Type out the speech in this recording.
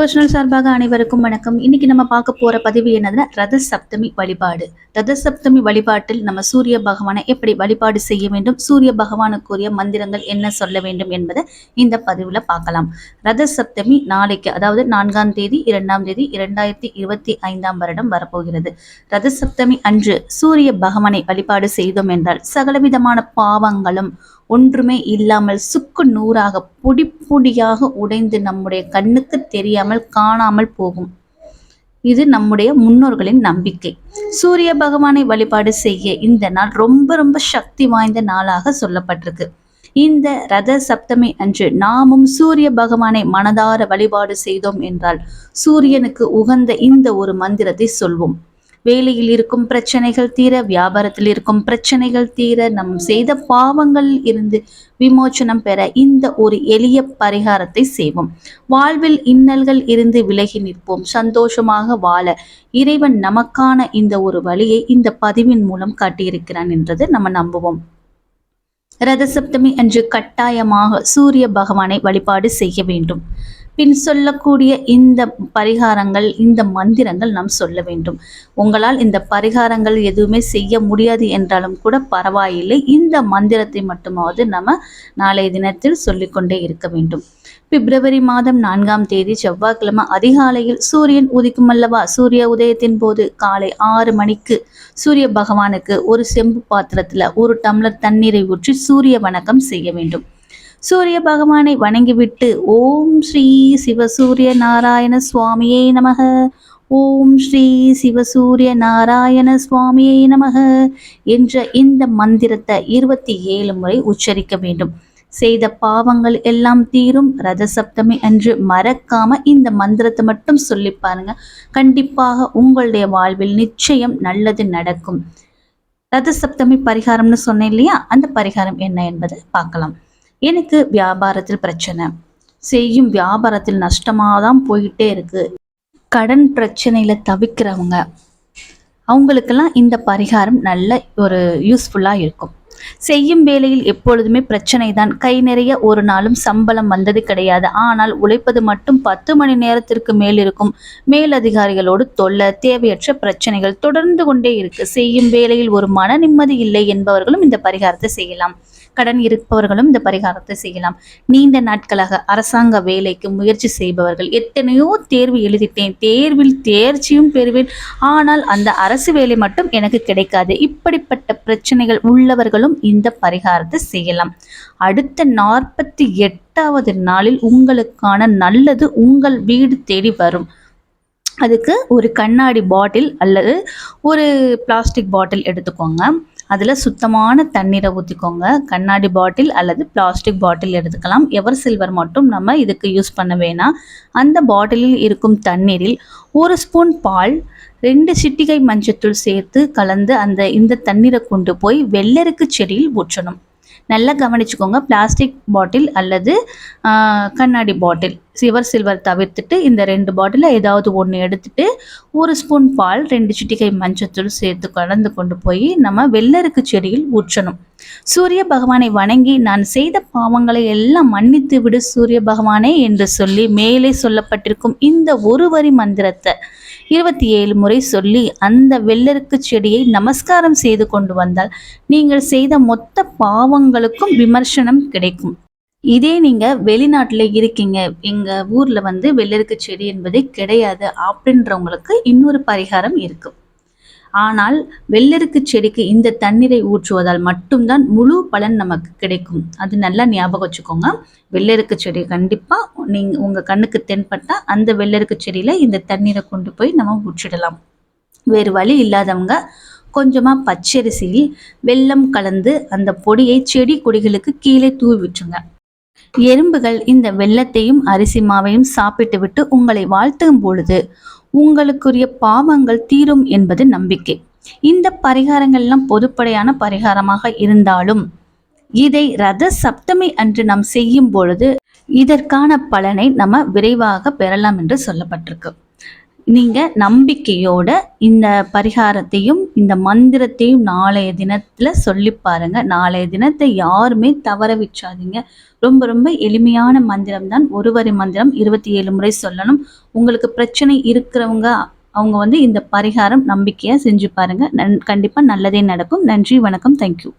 Personal சார்பாக அனைவருக்கும் வணக்கம். இன்னைக்கு நம்ம பார்க்க போற பதிவு என்னதுன்னா ரத சப்தமி வழிபாடு. ரத சப்தமி வழிபாட்டில் நம்ம சூரிய பகவானை எப்படி வழிபாடு செய்ய வேண்டும் சூரிய பகவானுக்குரிய மந்திரங்கள் என்ன சொல்ல வேண்டும் என்பதை இந்த பதிவுல பார்க்கலாம். ரத சப்தமி நாளைக்கு அதாவது நான்காம் தேதி இரண்டாம் தேதி இரண்டாயிரத்தி இருபத்தி ஐந்தாம் வருடம் வரப்போகிறது. ரத சப்தமி அன்று சூரிய பகவானை வழிபாடு செய்தோம் என்றால் சகலவிதமான பாவங்களும் ஒன்றுமே இல்லாமல் சுக்கு நூறாக பொடி பொடியாக உடைந்து நம்முடைய கண்ணுக்கு தெரியாமல் காணாமல் போகும். இது நம்முடைய முன்னோர்களின் நம்பிக்கை. சூரிய பகவானை வழிபாடு செய்ய இந்த நாள் ரொம்ப ரொம்ப சக்தி வாய்ந்த நாளாக சொல்லப்பட்டிருக்கு. இந்த ரத சப்தமி அன்று நாமும் சூரிய பகவானை மனதார வழிபாடு செய்தோம் என்றால் சூரியனுக்கு உகந்த இந்த ஒரு மந்திரத்தை சொல்வோம். வேலையில் இருக்கும் பிரச்சனைகள் தீர வியாபாரத்தில் இருக்கும் பிரச்சனைகள் தீர நம் செய்த பாவங்கள் இருந்து விமோச்சனம் பெற இந்த ஒரு எளிய பரிகாரத்தை செய்வோம். வாழ்வில் இன்னல்கள் இருந்து விலகி நிற்போம். சந்தோஷமாக வாழ இறைவன் நமக்கான இந்த ஒரு வழியை இந்த பதிவின் மூலம் காட்டியிருக்கிறான் என்றது நம்ம நம்புவோம். ரதசப்தமி அன்று கட்டாயமாக சூரிய பகவானை வழிபாடு செய்ய வேண்டும். பின் சொல்லக்கூடிய இந்த பரிகாரங்கள் இந்த மந்திரங்கள் நாம் சொல்ல வேண்டும். உங்களால் இந்த பரிகாரங்கள் எதுவுமே செய்ய முடியாது என்றாலும் கூட பரவாயில்லை. இந்த மந்திரத்தை மட்டுமாவது நம்ம நாளைய தினத்தில் சொல்லிக்கொண்டே இருக்க வேண்டும். பிப்ரவரி மாதம் நான்காம் தேதி செவ்வாய்க்கிழமை அதிகாலையில் சூரியன் உதிக்கும் அல்லவா? சூரிய உதயத்தின் போது காலை ஆறு மணிக்கு சூரிய பகவானுக்கு ஒரு செம்பு பாத்திரத்தில் ஒரு டம்ளர் தண்ணீரை ஊற்றி சூரிய வணக்கம் செய்ய வேண்டும். சூரிய பகவானை வணங்கிவிட்டு ஓம் ஸ்ரீ சிவசூரிய நாராயண சுவாமியே நமக. ஓம் ஸ்ரீ சிவசூரிய நாராயண சுவாமியே நமக என்ற இந்த மந்திரத்தை இருபத்தி ஏழு முறை உச்சரிக்க வேண்டும். செய்த பாவங்கள் எல்லாம் தீரும். ரத சப்தமி அன்று மறக்காம இந்த மந்திரத்தை மட்டும் சொல்லி பாருங்க. கண்டிப்பாக உங்களுடைய வாழ்வில் நிச்சயம் நல்லது நடக்கும். ரத சப்தமி பரிகாரம்னு சொன்னேன் இல்லையா? அந்த பரிகாரம் என்ன என்பதை பார்க்கலாம். எனக்கு வியாபாரத்தில் பிரச்சனை. செய்யும் வியாபாரத்தில் நஷ்டமாக தான் போயிட்டே இருக்கு. கடன் பிரச்சனையில் தவிக்கிறவங்க அவங்களுக்கெல்லாம் இந்த பரிகாரம் நல்ல ஒரு யூஸ்ஃபுல்லாக இருக்கும். செய்யும் வேலையில் எப்பொழுதுமே பிரச்சனை தான் கை நிறைய ஒரு நாளும் சம்பளம் வந்தது கிடையாது. ஆனால் உழைப்பது மட்டும் பத்து மணி நேரத்திற்கு மேல் இருக்கும். மேலதிகாரிகளோடு தொல்ல தேவையற்ற பிரச்சனைகள் தொடர்ந்து கொண்டே இருக்கு. செய்யும் வேலையில் ஒரு மன நிம்மதி இல்லை என்பவர்களும் இந்த பரிகாரத்தை செய்யலாம். கடன் இருப்பவர்களும் இந்த பரிகாரத்தை செய்யலாம். நீண்ட நாட்களாக அரசாங்க வேலைக்கு முயற்சி செய்பவர்கள் எத்தனையோ தேர்வு எழுதிட்டேன். தேர்வில் தேர்ச்சியும் பெறுவேன். ஆனால் அந்த அரசு வேலை மட்டும் எனக்கு கிடைக்காது. இப்படிப்பட்ட பிரச்சனைகள் உள்ளவர்களும் இந்த பரிகாரத்தை செய்யலாம். அடுத்த நாற்பத்தி எட்டாவது நாளில் உங்களுக்கான நல்லது உங்கள் வீடு தேடி வரும். அதுக்கு ஒரு கண்ணாடி பாட்டில் அல்லது ஒரு பிளாஸ்டிக் பாட்டில் எடுத்துக்கோங்க. அதில் சுத்தமான தண்ணீரை ஊற்றிக்கோங்க கண்ணாடி பாட்டில் அல்லது பிளாஸ்டிக் பாட்டில் எடுத்துக்கலாம். எவர் சில்வர் மட்டும் நம்ம இதுக்கு யூஸ் பண்ண வேணாம். அந்த பாட்டிலில் இருக்கும் தண்ணீரில் ஒரு ஸ்பூன் பால் ரெண்டு சிட்டிகை மஞ்சத்தூள் சேர்த்து கலந்து அந்த இந்த தண்ணீரை கொண்டு போய் வெள்ளருக்கு செடியில் ஊற்றணும். நல்லா கவனிச்சுக்கோங்க. பிளாஸ்டிக் பாட்டில் அல்லது கண்ணாடி பாட்டில் சிவர் சில்வர் தவிர்த்துட்டு இந்த ரெண்டு பாட்டிலில் ஏதாவது ஒன்று எடுத்துட்டு ஒரு ஸ்பூன் பால் ரெண்டு சிட்டிகை மஞ்சத்தூள் சேர்த்து கலந்து கொண்டு போய் நம்ம வெள்ளருக்கு செடியில் ஊற்றணும். சூரிய பகவானை வணங்கி நான் செய்த பாவங்களை எல்லாம் மன்னித்து விடு சூரிய பகவானே என்று சொல்லி மேலே சொல்லப்பட்டிருக்கும் இந்த ஒரு வரி மந்திரத்தை இருபத்தி ஏழு முறை சொல்லி அந்த வெள்ளருக்கு செடியை நமஸ்காரம் செய்து கொண்டு வந்தால் நீங்கள் செய்த மொத்த பாவங்களுக்கும் விமர்சனம் கிடைக்கும். இதே நீங்க வெளிநாட்டுல இருக்கீங்க. எங்க ஊர்ல வந்து வெள்ளருக்கு செடி என்பது கிடையாது அப்படின்றவங்களுக்கு இன்னொரு பரிகாரம் இருக்கும். ஆனால் வெள்ளருக்கு செடிக்கு இந்த தண்ணீரை ஊற்றுவதால் மட்டும்தான் முழு பலன் நமக்கு கிடைக்கும். அது நல்லா ஞாபகம் வச்சுக்கோங்க. வெள்ளருக்கு செடி கண்டிப்பாக நீங்கள் உங்கள் கண்ணுக்கு தென்பட்டால் அந்த வெள்ளருக்கு செடியில் இந்த தண்ணீரை கொண்டு போய் நம்ம ஊற்றிடலாம். வேறு வழி இல்லாதவங்க கொஞ்சமாக பச்சரிசியில் வெள்ளம் கலந்து அந்த பொடியை செடி கொடிகளுக்கு கீழே தூவி விட்டுருங்க. எறும்புகள் இந்த வெள்ளத்தையும் அரிசி மாவையும் சாப்பிட்டுவிட்டு உங்களை வாழ்த்தும் பொழுது உங்களுக்குரிய பாவங்கள் தீரும் என்பது நம்பிக்கை. இந்த பரிகாரங்கள்லாம் பொதுப்படையான பரிகாரமாக இருந்தாலும் இதை ரத சப்தமி அன்று நாம் செய்யும் பொழுது இதற்கான பலனை நம்ம விரைவாக பெறலாம் என்று சொல்லப்பட்டிருக்கு. நீங்கள் நம்பிக்கையோட இந்த பரிகாரத்தையும் இந்த மந்திரத்தையும் நாளைய தினத்தில் சொல்லி பாருங்கள் நாளைய தினத்தை யாருமே தவற விச்சாதீங்க ரொம்ப ரொம்ப எளிமையான மந்திரம் தான். ஒரு வரி மந்திரம் இருபத்தி ஏழு முறை சொல்லணும். உங்களுக்கு பிரச்சனை இருக்கிறவங்க அவங்க வந்து இந்த பரிகாரம் நம்பிக்கையாக செஞ்சு பாருங்கள் நன் கண்டிப்பாக நல்லதே நடக்கும். நன்றி வணக்கம். தேங்க்யூ